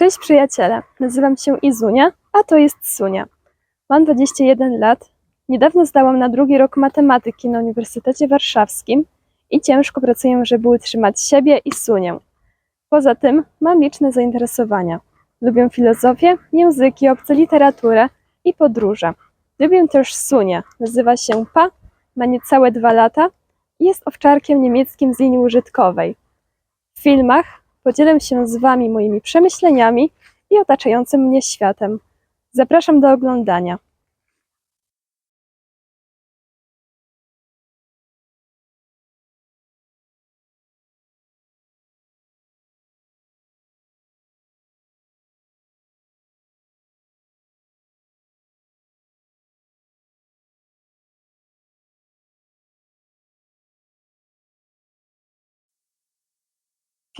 Cześć przyjaciele, nazywam się Izunia, a to jest Sunia. Mam 21 lat, niedawno zdałam na drugi rok matematyki na Uniwersytecie Warszawskim i ciężko pracuję, żeby utrzymać siebie i Sunię. Poza tym mam liczne zainteresowania. Lubię filozofię, języki, obce literaturę i podróże. Lubię też Sunię, nazywa się Pa, ma niecałe dwa lata i jest owczarkiem niemieckim z linii użytkowej. W filmach podzielę się z Wami moimi przemyśleniami i otaczającym mnie światem. Zapraszam do oglądania.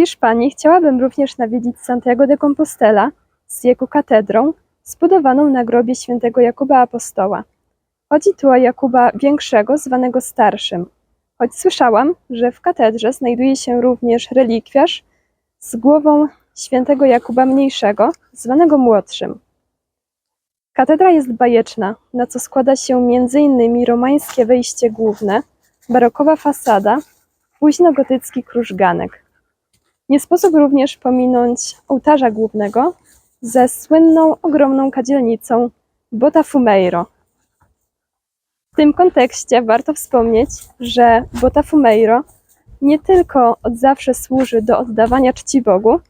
Hiszpanii chciałabym również nawiedzić Santiago de Compostela z jego katedrą, zbudowaną na grobie świętego Jakuba Apostoła. Chodzi tu o Jakuba Większego, zwanego Starszym. Choć słyszałam, że w katedrze znajduje się również relikwiarz z głową świętego Jakuba Mniejszego, zwanego Młodszym. Katedra jest bajeczna, na co składa się m.in. romańskie wejście główne, barokowa fasada, późnogotycki krużganek. Nie sposób również pominąć ołtarza głównego ze słynną ogromną kadzielnicą Botafumeiro. W tym kontekście warto wspomnieć, że Botafumeiro nie tylko od zawsze służy do oddawania czci Bogu,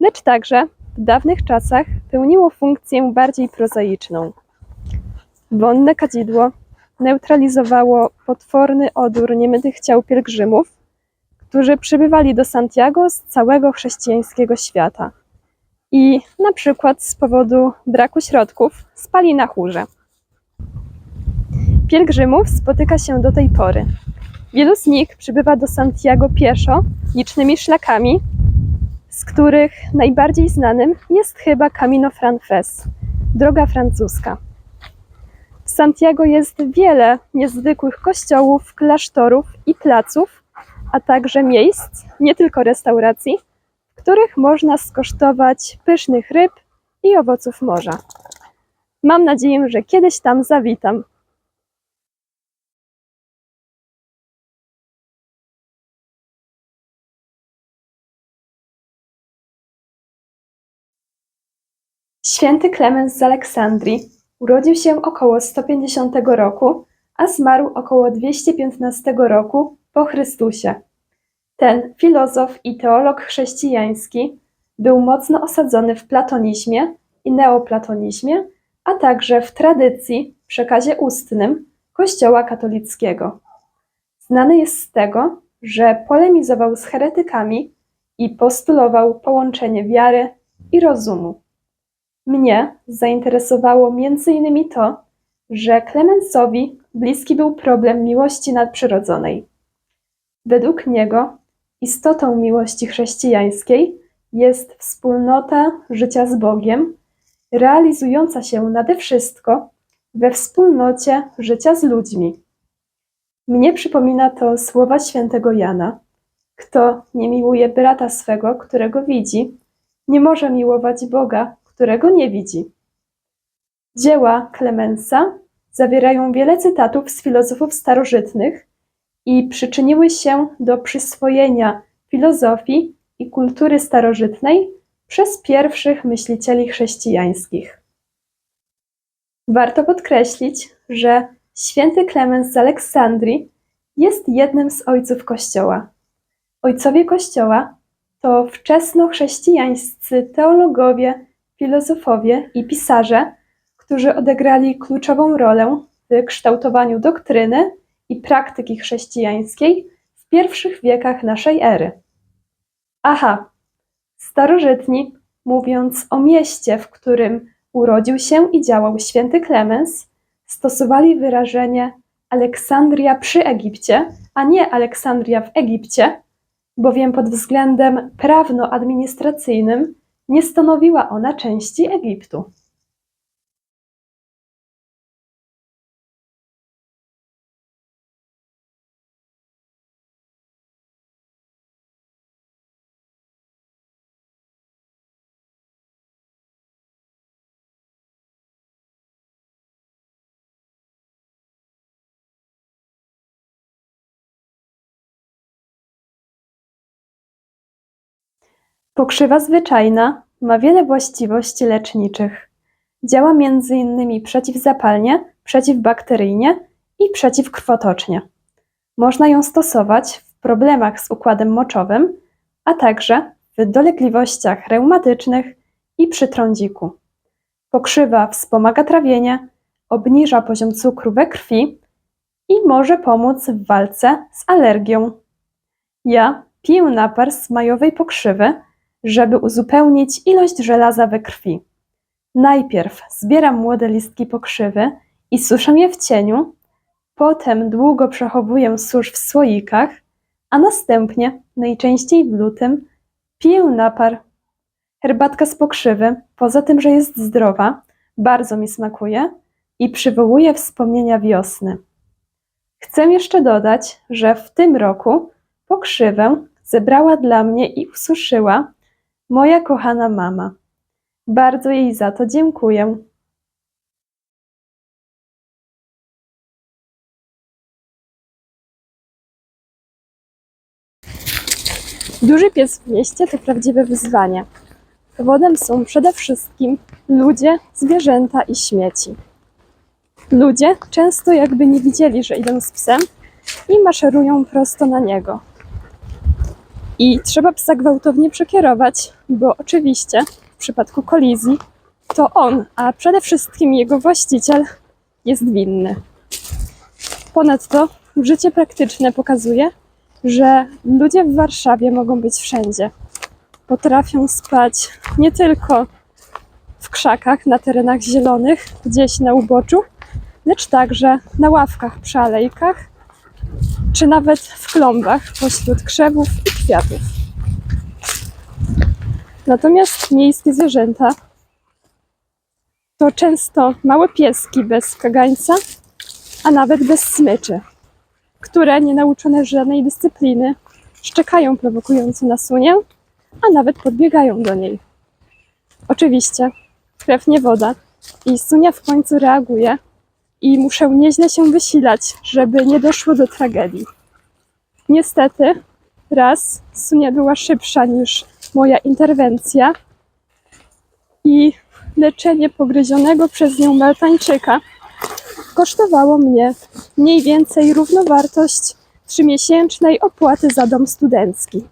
lecz także w dawnych czasach pełniło funkcję bardziej prozaiczną. Wonne kadzidło neutralizowało potworny odór niemytych ciał pielgrzymów, którzy przybywali do Santiago z całego chrześcijańskiego świata i na przykład z powodu braku środków spali na chórze. Pielgrzymów spotyka się do tej pory. Wielu z nich przybywa do Santiago pieszo, licznymi szlakami, z których najbardziej znanym jest chyba Camino Frances, droga francuska. W Santiago jest wiele niezwykłych kościołów, klasztorów i placów, a także miejsc, nie tylko restauracji, w których można skosztować pysznych ryb i owoców morza. Mam nadzieję, że kiedyś tam zawitam. Święty Klemens z Aleksandrii urodził się około 150 roku, a zmarł około 215 roku po Chrystusie. Ten filozof i teolog chrześcijański był mocno osadzony w platonizmie i neoplatonizmie, a także w tradycji, przekazie ustnym Kościoła katolickiego. Znany jest z tego, że polemizował z heretykami i postulował połączenie wiary i rozumu. Mnie zainteresowało m.in. to, że Klemensowi bliski był problem miłości nadprzyrodzonej. Według niego istotą miłości chrześcijańskiej jest wspólnota życia z Bogiem, realizująca się nade wszystko we wspólnocie życia z ludźmi. Mnie przypomina to słowa świętego Jana: Kto nie miłuje brata swego, którego widzi, nie może miłować Boga, którego nie widzi. Dzieła Klemensa zawierają wiele cytatów z filozofów starożytnych i przyczyniły się do przyswojenia filozofii i kultury starożytnej przez pierwszych myślicieli chrześcijańskich. Warto podkreślić, że święty Klemens z Aleksandrii jest jednym z ojców Kościoła. Ojcowie Kościoła to wczesnochrześcijańscy teologowie, filozofowie i pisarze, którzy odegrali kluczową rolę w kształtowaniu doktryny i praktyki chrześcijańskiej w pierwszych wiekach naszej ery. Aha, starożytni, mówiąc o mieście, w którym urodził się i działał święty Klemens, stosowali wyrażenie Aleksandria przy Egipcie, a nie Aleksandria w Egipcie, bowiem pod względem prawno-administracyjnym nie stanowiła ona części Egiptu. Pokrzywa zwyczajna ma wiele właściwości leczniczych. Działa m.in. przeciwzapalnie, przeciwbakteryjnie i przeciwkrwotocznie. Można ją stosować w problemach z układem moczowym, a także w dolegliwościach reumatycznych i przy trądziku. Pokrzywa wspomaga trawienie, obniża poziom cukru we krwi i może pomóc w walce z alergią. Ja piję napar z majowej pokrzywy, żeby uzupełnić ilość żelaza we krwi. Najpierw zbieram młode listki pokrzywy i suszę je w cieniu, potem długo przechowuję susz w słoikach, a następnie, najczęściej w lutym, piję napar. Herbatka z pokrzywy, poza tym, że jest zdrowa, bardzo mi smakuje i przywołuje wspomnienia wiosny. Chcę jeszcze dodać, że w tym roku pokrzywę zebrała dla mnie i ususzyła moja kochana mama. Bardzo jej za to dziękuję. Duży pies w mieście to prawdziwe wyzwanie. Powodem są przede wszystkim ludzie, zwierzęta i śmieci. Ludzie często jakby nie widzieli, że idą z psem i maszerują prosto na niego. I trzeba psa gwałtownie przekierować, bo oczywiście w przypadku kolizji to on, a przede wszystkim jego właściciel jest winny. Ponadto życie praktyczne pokazuje, że ludzie w Warszawie mogą być wszędzie. Potrafią spać nie tylko w krzakach, na terenach zielonych, gdzieś na uboczu, lecz także na ławkach przy alejkach, czy nawet w klombach pośród krzewów i kwiatów. Natomiast miejskie zwierzęta to często małe pieski bez kagańca, a nawet bez smyczy, które nie nauczone żadnej dyscypliny szczekają prowokująco na sunię, a nawet podbiegają do niej. Oczywiście krew nie woda i sunia w końcu reaguje i muszę nieźle się wysilać, żeby nie doszło do tragedii. Niestety, raz sunia była szybsza niż moja interwencja i leczenie pogryzionego przez nią Maltańczyka kosztowało mnie mniej więcej równowartość trzymiesięcznej opłaty za dom studencki.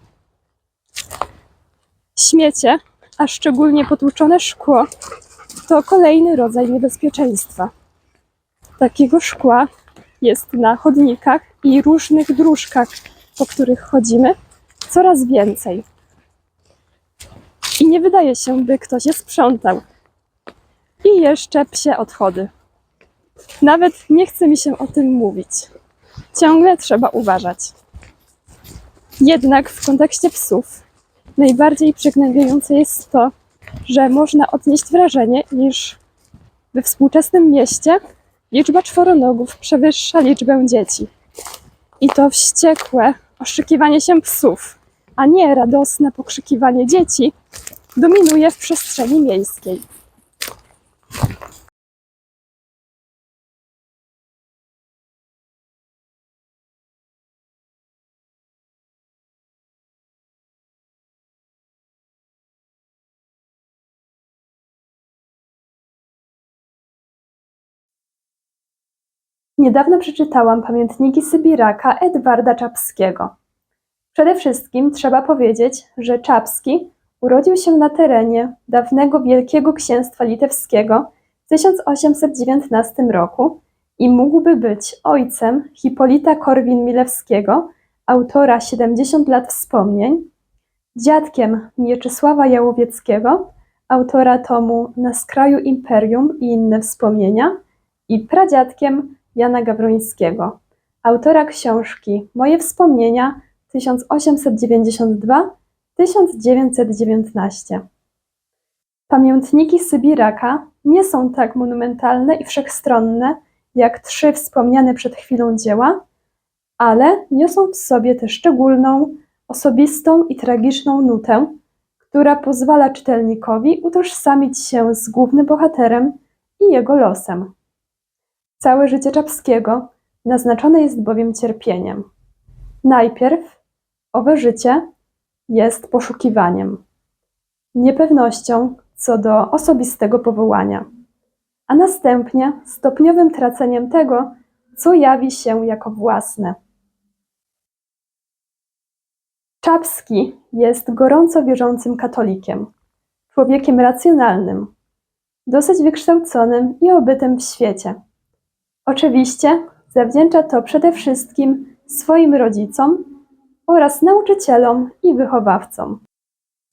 Śmiecie, a szczególnie potłuczone szkło, to kolejny rodzaj niebezpieczeństwa. Takiego szkła jest na chodnikach i różnych dróżkach, po których chodzimy, coraz więcej. I nie wydaje się, by ktoś je sprzątał. I jeszcze psie odchody. Nawet nie chce mi się o tym mówić. Ciągle trzeba uważać. Jednak w kontekście psów najbardziej przygnębiające jest to, że można odnieść wrażenie, iż we współczesnym mieście liczba czworonogów przewyższa liczbę dzieci. I to wściekłe oszykiwanie się psów, a nie radosne pokrzykiwanie dzieci, dominuje w przestrzeni miejskiej. Niedawno przeczytałam pamiętniki Sybiraka Edwarda Czapskiego. Przede wszystkim trzeba powiedzieć, że Czapski urodził się na terenie dawnego Wielkiego Księstwa Litewskiego w 1819 roku i mógłby być ojcem Hipolita Korwin-Milewskiego, autora 70 lat wspomnień, dziadkiem Mieczysława Jałowieckiego, autora tomu Na skraju imperium i inne wspomnienia i pradziadkiem Jana Gawrońskiego, autora książki Moje wspomnienia 1892-1919. Pamiętniki Sybiraka nie są tak monumentalne i wszechstronne jak trzy wspomniane przed chwilą dzieła, ale niosą w sobie tę szczególną, osobistą i tragiczną nutę, która pozwala czytelnikowi utożsamić się z głównym bohaterem i jego losem. Całe życie Czapskiego naznaczone jest bowiem cierpieniem. Najpierw owe życie jest poszukiwaniem. niepewnością co do osobistego powołania, a następnie stopniowym traceniem tego, co jawi się jako własne. Czapski jest gorąco wierzącym katolikiem, człowiekiem racjonalnym, dosyć wykształconym i obytym w świecie. Oczywiście zawdzięcza to przede wszystkim swoim rodzicom oraz nauczycielom i wychowawcom.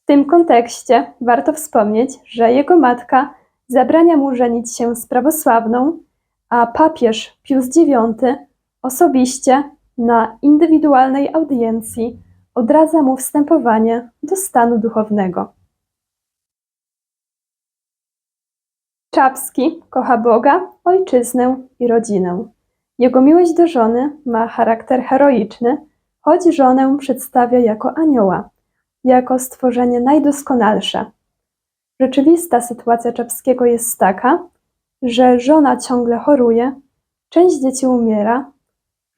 W tym kontekście warto wspomnieć, że jego matka zabrania mu żenić się z prawosławną, a papież Pius IX osobiście na indywidualnej audiencji odradza mu wstępowanie do stanu duchownego. Czapski kocha Boga, ojczyznę i rodzinę. Jego miłość do żony ma charakter heroiczny, choć żonę przedstawia jako anioła, jako stworzenie najdoskonalsze. Rzeczywista sytuacja Czapskiego jest taka, że żona ciągle choruje, część dzieci umiera,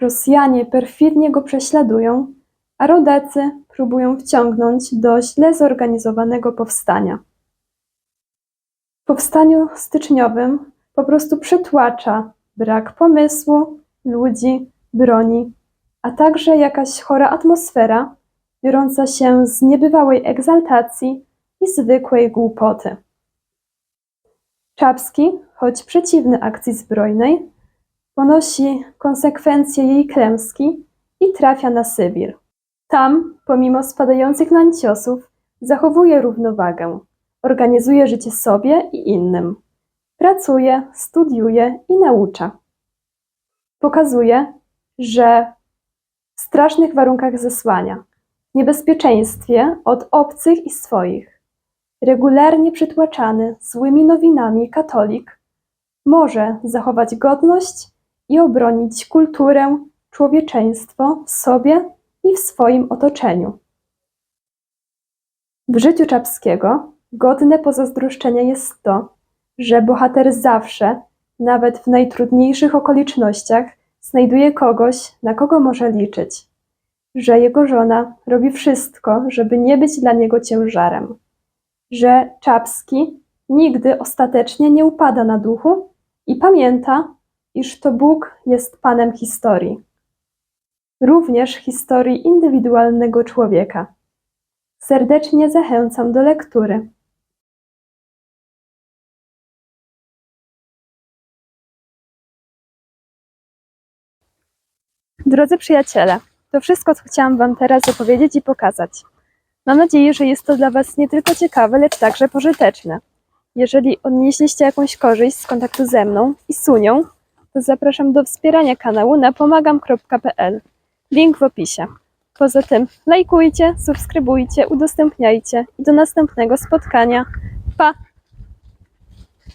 Rosjanie perfidnie go prześladują, a rodacy próbują wciągnąć do źle zorganizowanego powstania. Powstaniu styczniowym po prostu przytłacza brak pomysłu, ludzi, broni, a także jakaś chora atmosfera, biorąca się z niebywałej egzaltacji i zwykłej głupoty. Czapski, choć przeciwny akcji zbrojnej, ponosi konsekwencje jej klęski i trafia na Sybir. Tam, pomimo spadających nań ciosów, zachowuje równowagę, organizuje życie sobie i innym. Pracuje, studiuje i naucza. Pokazuje, że w strasznych warunkach zesłania, niebezpieczeństwie od obcych i swoich, regularnie przytłaczany złymi nowinami katolik może zachować godność i obronić kulturę, człowieczeństwo w sobie i w swoim otoczeniu. W życiu Czapskiego godne pozazdroszczenia jest to, że bohater zawsze, nawet w najtrudniejszych okolicznościach, znajduje kogoś, na kogo może liczyć, że jego żona robi wszystko, żeby nie być dla niego ciężarem, że Czapski nigdy ostatecznie nie upada na duchu i pamięta, iż to Bóg jest Panem historii również historii indywidualnego człowieka. Serdecznie zachęcam do lektury. Drodzy przyjaciele, to wszystko, co chciałam Wam teraz opowiedzieć i pokazać. Mam nadzieję, że jest to dla Was nie tylko ciekawe, lecz także pożyteczne. Jeżeli odnieśliście jakąś korzyść z kontaktu ze mną i Sunią, to zapraszam do wspierania kanału na pomagam.pl. Link w opisie. Poza tym lajkujcie, subskrybujcie, udostępniajcie i do następnego spotkania. Pa!